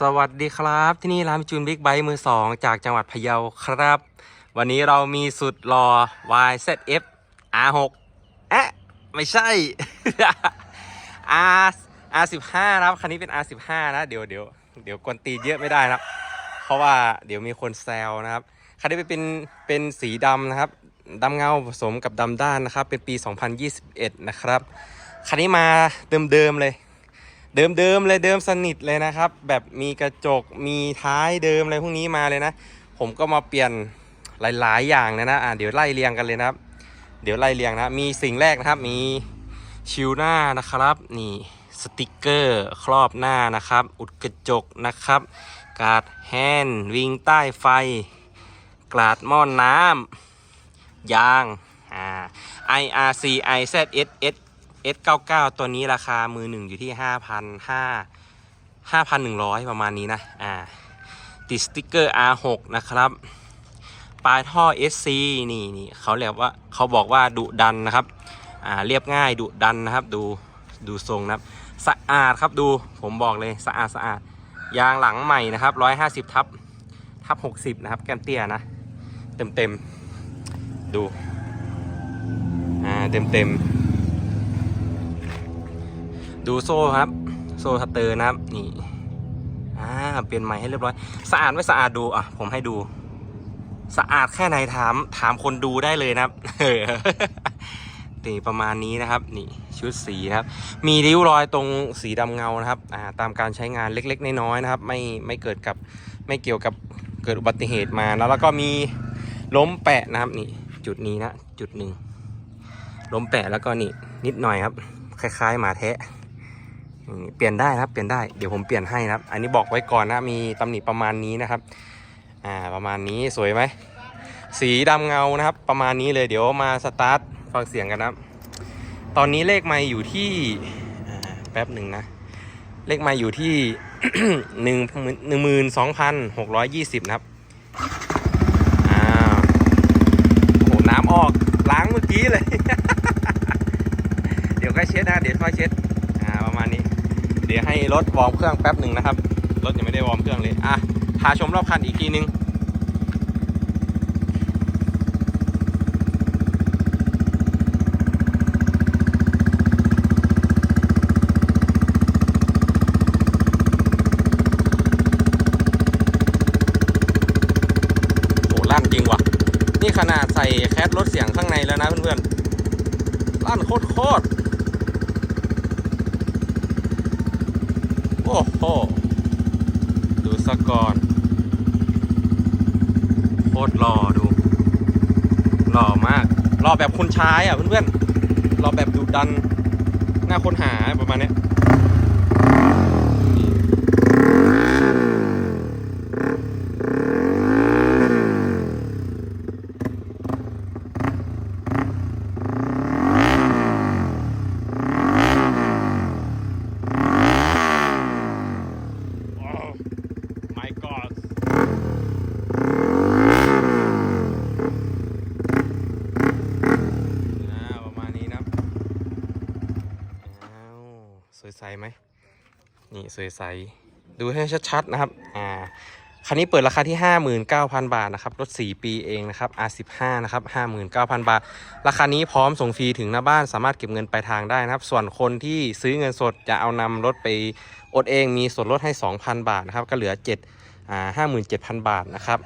สวัสดีครับที่นี่ร้านจูนบิ๊กไบค์มือสองจากจังหวัดพะเยาครับ วันนี้เรามีสุดรอ YZF R6 เอ๊ะ ไม่ใช่ R R15 นะครับคันนี้เป็น R15 นะเดี๋ยวเดี๋ยวเดี๋ยวกวนตีเยอะไม่ได้นะครับ เพราะว่าเดี๋ยวมีคนแซวนะครับคันนี้เป็นเป็นสีดำนะครับดำเงาผสมกับดำด้านนะครับ เป็นปี 2021 นะครับคันนี้มาเดิมๆเลย เดิมๆเลยเดิมสนิทเลยนะครับ แบบมีกระจกมีท้ายเดิมอะไรพวกนี้มาเลยนะ ผมก็มาเปลี่ยนหลาย ๆ อย่างนะนะอะเดี๋ยวไล่เรียงกันเลยนะครับ เดี๋ยวไล่เรียงนะมีสิ่งแรกนะครับมีชิวหน้านะครับ นี่สติกเกอร์ครอบหน้านะครับ อุดกระจกนะครับ กาดแฮนด์วิงใต้ไฟกาดหม้อนน้ำยางอ่า IRC IZSS S99 ตัวนี้ราคามือหนึ่งอยู่ที่ 5,500 5,100 ประมาณนี้นะ อ่า ติดสติกเกอร์ R6 นะครับ ปลายท่อ SC นี่นี่เขาเรียกว่าเขาบอกว่าดุดันนะครับ อ่า เรียบง่ายดุดันนะครับ ดู ดูทรงนะครับ สะอาดครับดู ผมบอกเลยสะอาดสะอาด ยางหลังใหม่นะครับ 150 ทับทับ 60 นะครับ แกมเตี้ยนะ เต็มเต็ม ดู อ่า เต็มเต็ม ดูโซ่ครับ โซ่สเตอร์นะครับ นี่อ่าเปลี่ยนใหม่ให้เรียบร้อย สะอาดไม่สะอาดดูอะผมให้ดู สะอาดแค่ไหนถาม ถามคนดูได้เลยนะครับนี่ประมาณนี้นะครับ นี่ชุดสีนะครับ มีริ้วรอยตรงสีดำเงานะครับอ่าตามการใช้งานเล็กๆน้อยๆนะครับ ไม่ไม่เกิดกับไม่เกี่ยวกับเกิดอุบัติเหตุมาแล้วแล้วก็มีล้มแปะนะครับนี่จุดนี้นะจุดหนึ่งล้มแปะแล้วก็นี่นิดหน่อยครับ คล้ายๆหมาแทะ เปลี่ยนได้นะครับเปลี่ยนได้เดี๋ยวผมเปลี่ยนให้นะครับ อันนี้บอกไว้ก่อนนะมีตำหนิประมาณนี้นะครับ อ่าประมาณนี้สวยไหมสีดำเงานะครับ ประมาณนี้เลยเดี๋ยวมาสตาร์ทฟังเสียงกันนะครับ ตอนนี้เลขไมค์อยู่ที่แป๊บหนึ่งนะ เลขไมค์อยู่ที่หนึ่งหนึ่งหมื่นสองพันหกร้อยยี่สิบนะครับอ่าโอ้โหน้ำออกล้างเมื่อกี้เลย เดี๋ยวค่อยเช็ดนะเดี๋ยวค่อยเช็ด อ่า ประมาณนี้ เดี๋ยวให้รถวอร์มเครื่องแป๊บหนึ่งนะครับ รถยังไม่ได้วอร์มเครื่องเลยอะพาชมรอบคันอีกทีนึงโหลั่นจริงว่ะนี่ขนาดใส่แคสรถเสียงข้างในแล้วนะเพื่อนๆลั่นโคตร โอ้โห ดูสกก่อนโคตรหล่อดู หล่อมาก หล่อแบบคนใชายอะเพื่อนๆ หล่อแบบดุดัน หน้าคนหาประมาณนี้ยโอ้ my god อ่าประมาณนี้นะครับอ้าวสวย ใสไหมนี่สวยใสดูให้ชัดๆนะครับอ่าคันนี้เปิดราคาที่ 59,000 บาทนะครับรถ 4 ปีเองนะครับ R15 นะครับ59,000 บาท ราคานี้พร้อมส่งฟรีถึงหน้าบ้านสามารถเก็บเงินปลายทางได้นะครับ ส่วนคนที่ซื้อเงินสดจะเอานำรถไปอดเองมีส่วนลดให้ 2,000 บาทนะครับ ก็เหลือ7อ่า57,000 บาทนะครับ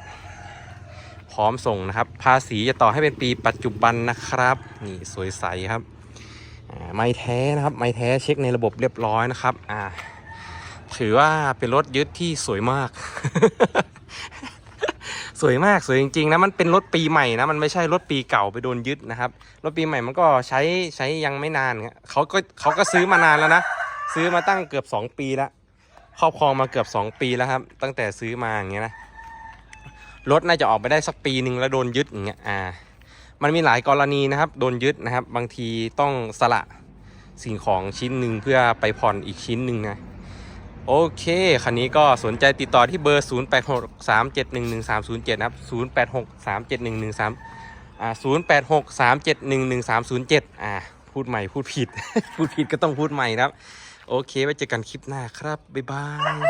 พร้อมส่งนะครับ ภาษีจะต่อให้เป็นปีปัจจุบันนะครับ นี่สวยใสครับ ไม่แท้นะครับ ไม่แท้เช็คในระบบเรียบร้อยนะครับ อ่า ถือว่าเป็นรถยึดที่สวยมาก สวยมากสวยจริงๆนะมันเป็นรถปีใหม่นะมันไม่ใช่รถปีเก่าไปโดนยึดนะครับรถปีใหม่มันก็ใช้ใช้ยังไม่นานเงี้ยเขาก็เขาก็ซื้อมานานแล้วนะซื้อมาตั้งเกือบ 2 ปีแล้วครอบครองมาเกือบ 2 ปีแล้วครับ ตั้งแต่ซื้อมาอย่างเงี้ยนะรถน่าจะออกไปได้สักปีหนึ่งแล้วโดนยึดอย่างเงี้ยอ่า มันมีหลายกรณีนะครับ โดนยึดนะครับ บางทีต้องสละสิ่งของชิ้นหนึ่งเพื่อไปผ่อนอีกชิ้นหนึ่งนะ โอเค คันนี้ก็สนใจติดต่อที่เบอร์ 0863711307 นะครับ 08637113อ่า0863711307 อ่า พูดใหม่พูดผิด พูดผิดก็ต้องพูดใหม่นะครับ โอเค ไว้เจอกันคลิปหน้าครับ บ๊ายบาย